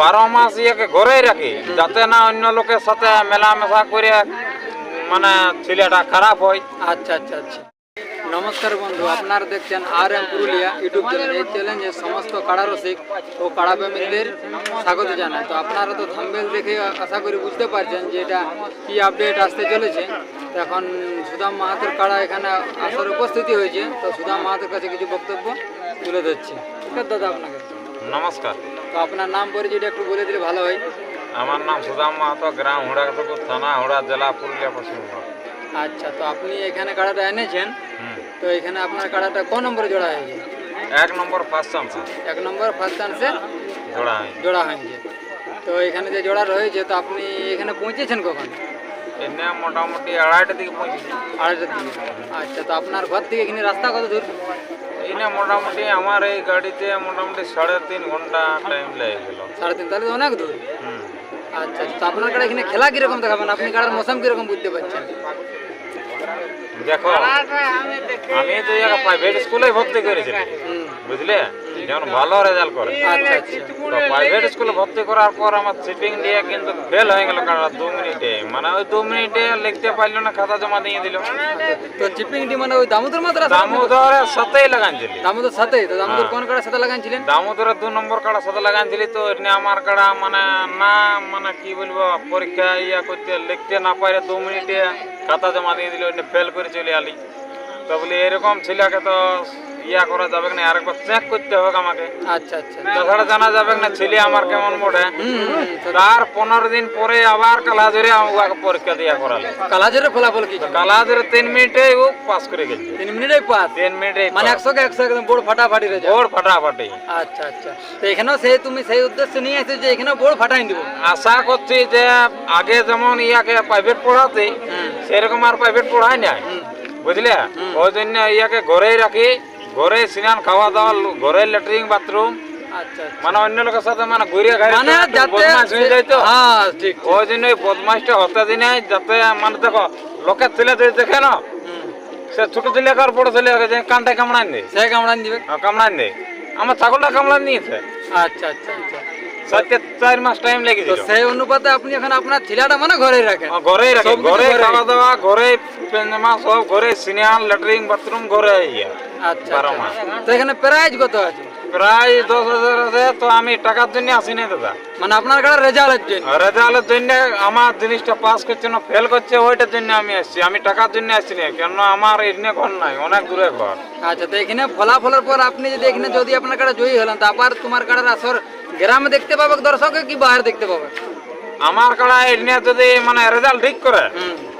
বারো মাস ইয়াকে ঘরেই রাখি যাতে না অন্য লোকের সাথে মেলামেশা করে মানে ছেলেটা খারাপ হয়। আচ্ছা আচ্ছা আচ্ছা। নমস্কার বন্ধু আপনারা দেখছেন R M Purulia YouTube channel. এই চ্যালেঞ্জে সমস্ত কাড়া রসিক ও কাড়া প্রেমীদের স্বাগত জানাই। তো আপনারা তো থাম্বেল দেখে আশা করি বুঝতে পারছেন যে এটা কী আপডেট আসতে চলেছে। তো এখন সুদাম মাহাতোর কাড়া এখানে আসার উপস্থিতি হয়েছে। তো সুদাম মাহাতোর কাছে কিছু বক্তব্য তুলে ধরছি। দাদা আপনাকে। নমস্কার। তো আপনার নাম পরিচয়টা একটু বলে দিলে ভালো হয়। আমার নাম সুদাম মাহাতো গ্রাম হুড়াপুর থানা হুড়া জেলা পুরুলিয়া পশ্চিমবঙ্গ আচ্ছা তো আপনি এখানে কাড়াটা এনেছেন? তো এখানে আপনার কাড়াটা কোন নম্বরে জোড়া হয়েছে এক নম্বর ফার্স্ট চান্স এক নম্বর ফার্স্ট চান্সে জোড়া হয় জোড়া হয়েছে তো এখানে যে জোড়া রয়েছে তো আপনি এখানে পৌঁছেছেন কখন? এনে মোটামুটি আড়াইটা দিকে পৌঁছেছি। আড়াইটার দিকে। আচ্ছা তো আপনার ঘর থেকে এখানে রাস্তা কত দূর? এনে মোটামুটি আমার এই গাড়িতে মোটামুটি সাড়ে তিন ঘণ্টা টাইম লেগে গেল। সাড়ে তিন তাহলে অনেক দূর। আচ্ছা আচ্ছা তো আপনার কাছে এখানে খেলা কীরকম দেখাবেন? আপনি কারার মৌসুম কীরকম বুঝতে পারছেন? দেখো আমি তো প্রাইভেট স্কুলে ভর্তি করেছিলাম বুঝলে? যেমন ভালো রেজাল্ট করে। আচ্ছা আচ্ছা। তো প্রাইভেট স্কুলে ভর্তি করার পর আমার সিটিং দিয়ে কিন্তু ফেল হয়ে গেল কারণ দু মিনিটে। মানে ওই দু মিনিটে লিখতে পারল না খাতা জমা দিয়ে দিল। তো চিপিং টি মানে ওই দামোদর মাত্রা দামোদরের সাথেই লাগানছিলি। দামোদর সাথে তো দামোদর কোন কাড়ার সাথে লাগাইছিলেন দামোদরের দু নম্বর কাড়া সাথে লাগানছিলি তো এমনি আমার কাড়া মানে না মানে কি বলব পরীক্ষা ইয়া করতে লিখতে না পারে দু মিনিটে খাতা জমা দিয়ে দিল ফেল করে চলে আলি। তো বলি এরকম ছেলেকে তো ইয়া করা যাবে না আরেকবার চেক করতে হবে আমাকে। আচ্ছা আচ্ছা। তাছাড়া জানা যাবে না ছেলে আমার কেমন মোটে? তার পনেরো দিন পরে আবার কালাজরে আমাকে পরীক্ষা দিয়া করালে। কালাজের ফলাফল কি? কালাজরে তিন মিনিটে ও পাস করে গেছে। তিন মিনিটেই পাস তিন মিনিটে মানে একশো কে একশো একদম বড় ফাটাফাটি রেজাল্ট ওর ফাটাফাটি। আচ্ছা আচ্ছা। তো এখানেও সেই তুমি সেই উদ্দেশ্য নিয়ে এসেছ যে এখানেও বড় ফাটাই দিব? আশা করছি যে আগে যেমন ইয়াকে প্রাইভেট পড়াতে সেরকম আর প্রাইভেট পড়ায় না বুঝলে? ওই জন্য ইয়াকে ঘরেই রাখি। ঘরে স্নান খাওয়া দাওয়া ঘরে ল্যাট্রিন বাথরুম আচ্ছা আচ্ছা। মানে অন্য লোকের সাথে মানে ঘুরিয়ে ঘাড়ে মানে বদমাশ হয়ে যায় তো। হ্যাঁ ঠিক ওই জন্য ওই বদমাইশটা হতে দিনে যাতে মানে দেখো লোকের ছেলে যদি দেখে না সে ছোট ছেলে আর বড় ছেলে যে কানটায় কামড়ান সে কামড়ান দিবে? কামড়ান দেয় আমার ছাগলটা কামড়ান দিয়েছে আচ্ছা আচ্ছা আচ্ছা। চার মাস টাইম লেগে তো সেই অনুপাতে আপনি এখন আপনার ছেলেটা মানে ঘরেই রাখেন? ঘরে রাখি ঘরে খাওয়া দাওয়া ঘরে পেঞ্জামা সব ঘরে সিনিয়ান ল্যাট্রিন বাথরুম ঘরে ইয়ে আচ্ছা বারো আচ্ছা। মাস। তো এখানে প্রাইজ কত আছে? প্রায় দশ হাজার আছে তো আমি টাকার জন্য আসি দাদা। মানে আপনার কাছে রেজাল্ট হচ্ছে রেজাল্টের জন্য আমার জিনিসটা পাস করছে না ফেল করছে ওইটার জন্য আমি আসছি। আমি টাকার জন্য আসছি না কেন আমার এখানে ঘর নাই অনেক দূরে ঘর। আচ্ছা তো এখানে ফলাফলের পর আপনি যদি এখানে যদি আপনার কাছে জয়ী হলেন তো আবার তোমার কাটার আসর গ্রামে দেখতে পাবে দর্শকে কি বাইরে দেখতে পাবে? আমার কাড়া এখানে যদি মানে রেজাল্ট ঠিক করে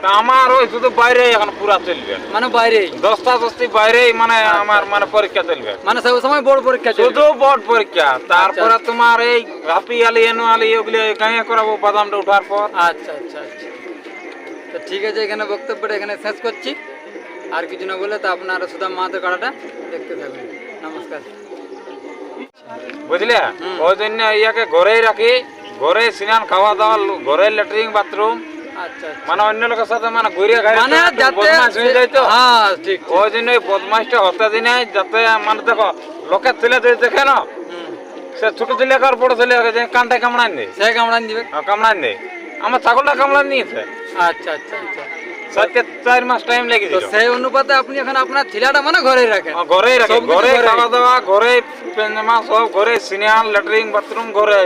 তা আমার ওই শুধু বাইরে এখন পুরা চলবে। মানে বাইরেই? দশটা দশটি বাইরেই মানে আমার মানে পরীক্ষা চলবে। মানে সব সময় বড় পরীক্ষা শুধু বোর্ড পরীক্ষা। তারপরে তোমার এই হাপি আলি এনু আলি ওগুলি গাঁয়ে করাবো বাদামটা উঠার পর। আচ্ছা আচ্ছা আচ্ছা। তো ঠিক আছে এখানে বক্তব্যটা এখানে শেষ করছি। আর কিছু না বলে তো আপনারা সুদাম মাহাতো কাটাটা দেখতে থাকবেন। নমস্কার। বুঝলে? ওই জন্য ইয়াকে ঘরেই রাখি ঘরে স্নান খাওয়া দাওয়া ঘরে ল্যাট্রিন বাথরুম মানে অন্য লোকের সাথে মানে ঘুরিয়ে ঘাড়ে মানে বদমাশ হয়ে যায় তো। হ্যাঁ ঠিক। ওই জন্য ওই বদমাশটা হতে দিনে যাতে মানে দেখো লোকের ছেলে যদি দেখে না সে ছোট ছেলে আর বড় ছেলে যে কানটায় কামড়ান দেয় সে কামড়ান দিবে কামড়ান দেয় আমার ছাগলটা কামড়ান নিয়েছে। আচ্ছা আচ্ছা আচ্ছা। সাথে চার মাস টাইম লেগে তো সেই অনুপাতে আপনি এখন আপনার ছেলেটা মানে ঘরেই রাখেন। ঘরেই রাখি। ঘরে খাওয়া দাওয়া ঘরে পেঞ্জামা সব ঘরে সিনিয়ান ল্যাট্রিন বাথরুম ঘরে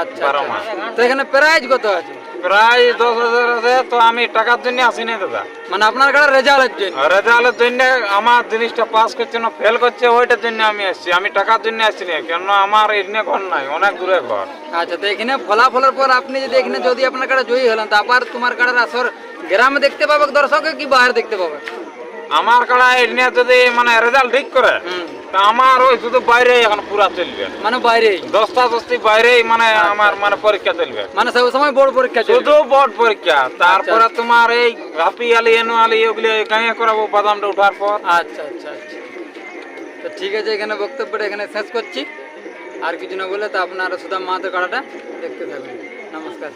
আচ্ছা বারো। মাস। তো এখানে প্রাইজ কত আছে? প্রায় দশ হাজার আছে তো আমি টাকার জন্য আসি দাদা। মানে আপনার কাছে রেজাল্ট হচ্ছে রেজাল্টের জন্য আমার জিনিসটা পাস করছে না ফেল করছে ওইটার জন্য আমি আসছি। আমি টাকার জন্য আসছি না কেন আমার এখানে ঘর নাই অনেক দূরে ঘর। আচ্ছা তো এখানে ফলাফলের পর আপনি যদি এখানে যদি আপনার কাছে জয়ী হলেন তো আবার তোমার আসর গ্রামে দেখতে পাবে দর্শকে কি বাইরে দেখতে পাবে? আমার কাড়া এখানে যদি মানে রেজাল্ট ঠিক করে তা আমার ওই শুধু বাইরে এখন পুরা চলবে। মানে বাইরেই? দশটা দশটি বাইরেই মানে আমার মানে পরীক্ষা চলবে। মানে সব সময় বড় পরীক্ষা শুধু বোর্ড পরীক্ষা। তারপরে তোমার এই হাপি আলি এনু আলি ওগুলি গাঁয়ে করাবো বাদামটা উঠার পর। আচ্ছা আচ্ছা আচ্ছা। তো ঠিক আছে এখানে বক্তব্যটা এখানে শেষ করছি। আর কিছু না বলে তো আপনারা সুদাম মাহাতো কাটাটা দেখতে থাকবেন নমস্কার।